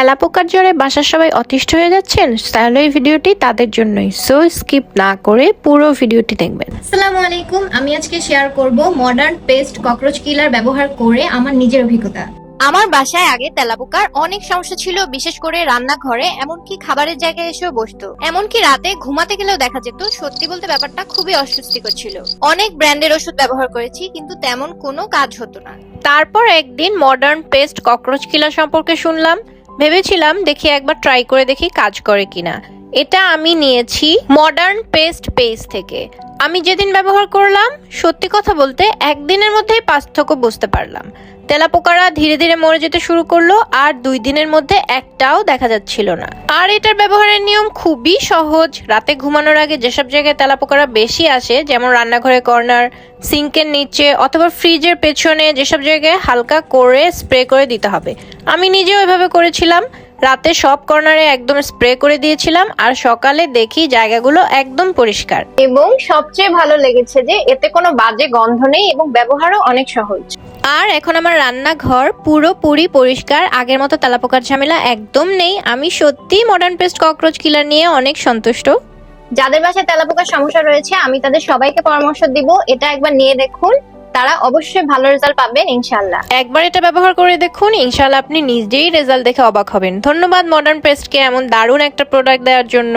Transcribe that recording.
তেলাপোকার জ্বরে বাসার সবাই অতিষ্ঠ হয়ে যাচ্ছেন তাহলে এই ভিডিওটি তাদের জন্যই। সো স্কিপ না করে পুরো ভিডিওটি দেখবেন। আসসালামু আলাইকুম আমি আজকে শেয়ার করব মডার্ন পেস্ট ককরোচ কিলার ব্যবহার করে আমার নিজের অভিজ্ঞতা। আমার বাসায় আগে তেলাপোকার অনেক সমস্যা ছিল বিশেষ করে রান্নাঘরে এমনকি খাবারের জায়গায় এসেও বসতো। এমনকি রাতে ঘুমাতে গেলেও দেখা যেত সত্যি বলতে ব্যাপারটা খুবই অস্বস্তিকর ছিল। অনেক ব্র্যান্ডের ওষুধ ব্যবহার করেছি কিন্তু তেমন কোনো কাজ হতো না। তারপর একদিন মডার্ন পেস্ট ককরোচ কিলার সম্পর্কে শুনলাম। ভেবেছিলাম দেখি একবার ট্রাই করে দেখি কাজ করে কিনা। এটা আমি নিয়েছি মডার্ন পেস্ট পেজ থেকে। আমি যেদিন ব্যবহার করলাম, সত্যি কথা বলতে একদিনের মধ্যেই পার্থক্য বুঝতে পারলাম। তেলাপোকারা ধীরে ধীরে মরে যেতে শুরু করল আর দুই দিনের মধ্যে একটাও দেখা যাচ্ছিল না। আর এটার ব্যবহারের নিয়ম খুবই সহজ। রাতে ঘুমানোর আগে যেসব জায়গায় তেলাপোকারা বেশি আসে, যেমন রান্নাঘরের কর্নার, সিঙ্কের নিচে অথবা ফ্রিজের পেছনে, যেসব জায়গায় হালকা করে স্প্রে করে দিতে হবে। আমি নিজেও এভাবে করেছিলাম। রাতে সব কর্নারে একদম স্প্রে করে দিয়েছিলাম আর সকালে দেখি জায়গাগুলো একদম পরিষ্কার। এবং সবচেয়ে ভালো লেগেছে যে এতে কোনো বাজে গন্ধ নেই এবং ব্যবহারও অনেক সহজ। আর এখন আমার রান্নাঘর পুরোপুরি পরিষ্কার আগের মতো তেলাপোকার ঝামেলা একদম নেই। আমি সত্যি মডার্ন পেস্ট ককরোচ কিলার নিয়ে অনেক সন্তুষ্ট। যাদের বাসায় তেলাপোকার সমস্যা রয়েছে আমি তাদের সবাইকে পরামর্শ দিব। এটা একবার নিয়ে দেখুন। তারা অবশ্যই ভালো রেজাল্ট পাবেন ইনশাল্লাহ একবার এটা ব্যবহার করে দেখুন ইনশাল্লাহ আপনি নিজেই রেজাল্ট দেখে অবাক হবেন। ধন্যবাদ মডার্ন পেস্টকে এমন দারুণ একটা প্রোডাক্ট দেওয়ার জন্য।